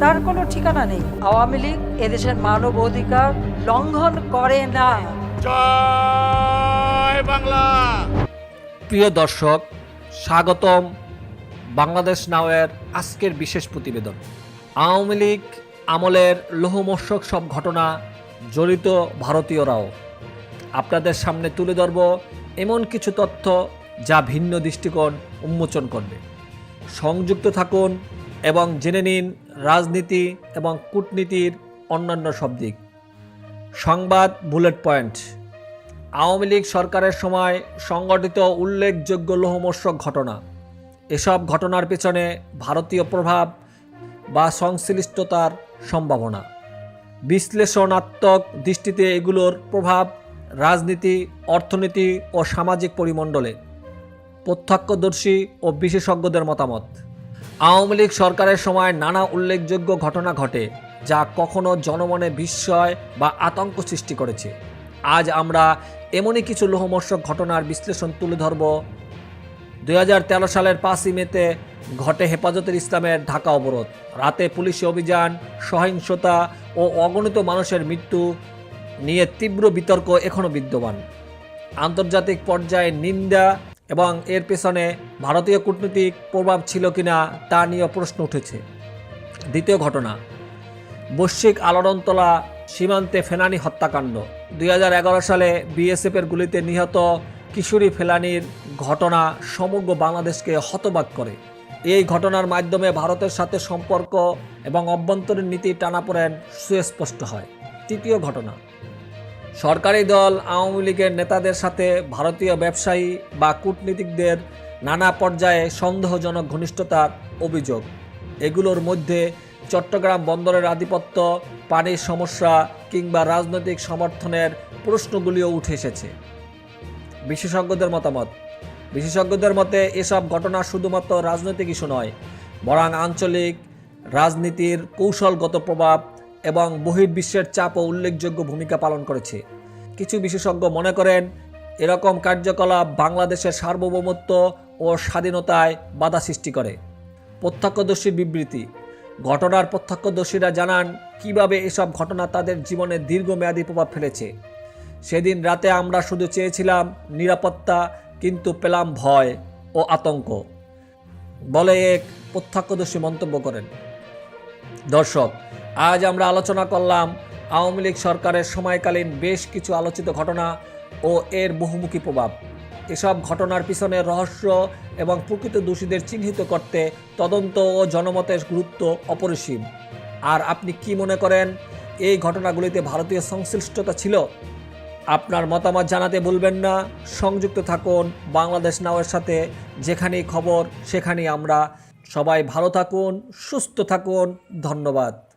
তার কোনো ঠিকানা নেই। আওয়ামী লীগ এদেশের মানব অধিকার লঙ্ঘন করে না। জয় বাংলা। প্রিয় দর্শক স্বাগতম বাংলাদেশ নাওয়ের আজকের বিশেষ প্রতিবেদন। আওয়ামী লীগ আমলের লোহমর্ষক সব ঘটনা জড়িত ভারতীয়রাও। আপনাদের সামনে তুলে ধরব এমন কিছু তথ্য যা ভিন্ন দৃষ্টিকোণ উন্মোচন করবে। সংযুক্ত থাকুন এবং জেনে নিন রাজনীতি এবং কূটনীতির অন্যান্য সব দিক। সংবাদ বুলেট পয়েন্ট। আওয়ামী লীগ সরকারের সময় সংগঠিত উল্লেখযোগ্য লোহমর্ষক ঘটনা। এসব ঘটনার পেছনে ভারতীয় প্রভাব বা সংশ্লিষ্টতার সম্ভাবনা। বিশ্লেষণাত্মক দৃষ্টিতে এগুলোর প্রভাব রাজনীতি, অর্থনীতি ও সামাজিক পরিমণ্ডলে। প্রত্যক্ষদর্শী ও বিশেষজ্ঞদের মতামত। আওয়ামী লীগ সরকারের সময় নানা উল্লেখযোগ্য ঘটনা ঘটে, যা কখনো জনমনে বিস্ময় বা আতঙ্ক সৃষ্টি করেছে। আজ আমরা এমনই কিছু লোহমর্ষক ঘটনার বিশ্লেষণ তুলে ধরব। দু হাজার তেরো সালের পাঁচই মেতে ঘটে হেফাজতের ইসলামের ঢাকা অবরোধ। রাতে পুলিশি অভিযান, সহিংসতা ও অগণিত মানুষের মৃত্যু নিয়ে তীব্র বিতর্ক এখনও বিদ্যমান। আন্তর্জাতিক পর্যায়ে নিন্দা এবং এর পেছনে ভারতীয় কূটনৈতিক প্রভাব ছিল কিনা তা নিয়ে প্রশ্ন উঠেছে। দ্বিতীয় ঘটনা, বৈশ্বিক আলোড়নতলা সীমান্তে ফেনানি হত্যাকাণ্ড। দুই হাজার এগারো সালে বিএসএফের গুলিতে নিহত কিশোরী ফেলানির ঘটনা সমগ্র বাংলাদেশকে হতবাক করে। এই ঘটনার মাধ্যমে ভারতের সাথে সম্পর্ক এবং অভ্যন্তরীণ নীতি টানাপোড়েন সুস্পষ্ট হয়। তৃতীয় ঘটনা সরকারি দল, আওয়ামী লীগের নেতাদের সাথে ভারতীয় ব্যবসায়ী বা কূটনীতিকদের নানা পর্যায়ে সন্দেহজনক ঘনিষ্ঠতার অভিযোগ। এগুলোর মধ্যে চট্টগ্রাম বন্দরের আধিপত্য, পানির সমস্যা কিংবা রাজনৈতিক সমর্থনের প্রশ্নগুলিও উঠে এসেছে। বিশেষজ্ঞদের মতামত, বিশেষজ্ঞদের মতে এসব ঘটনা শুধুমাত্র রাজনৈতিক ইস্যু নয়, বরং আঞ্চলিক রাজনীতির কৌশলগত প্রভাব এবং বহির্বিশ্বের চাপও উল্লেখযোগ্য ভূমিকা পালন করেছে। কিছু বিশেষজ্ঞ মনে করেন, এরকম কার্যকলাপ বাংলাদেশের সার্বভৌমত্ব ও স্বাধীনতায় বাধা সৃষ্টি করে। প্রত্যক্ষদর্শী বিবৃতি, ঘটনার প্রত্যক্ষদর্শীরা জানান, কীভাবে এসব ঘটনা তাদের জীবনে দীর্ঘমেয়াদী প্রভাব ফেলেছে। সেদিন রাতে আমরা শুধু চেয়েছিলাম নিরাপত্তা, কিন্তু পেলাম ভয় ও আতঙ্ক, বলে এক প্রত্যক্ষদর্শী মন্তব্য করেন। দর্শক আজ আমরা আলোচনা করলাম আওয়ামী লীগ সরকারের সময়কালীন বেশ কিছু আলোচিত ঘটনা ও এর বহুমুখী প্রভাব। এসব ঘটনার পিছনে রহস্য এবং প্রকৃত দোষীদের চিহ্নিত করতে তদন্ত ও জনমতের গুরুত্ব অপরিসীম। আর আপনি কি মনে করেন, এই ঘটনাগুলিতে ভারতীয় সংশ্লিষ্টতা ছিল? আপনার মতামত জানাতে ভুলবেন না। সংযুক্ত থাকুন, বাংলাদেশ নাওয়ের সাথে। যেখানেই খবর, সেখানেই আমরা। সবাই ভালো থাকুন, সুস্থ থাকুন। ধন্যবাদ।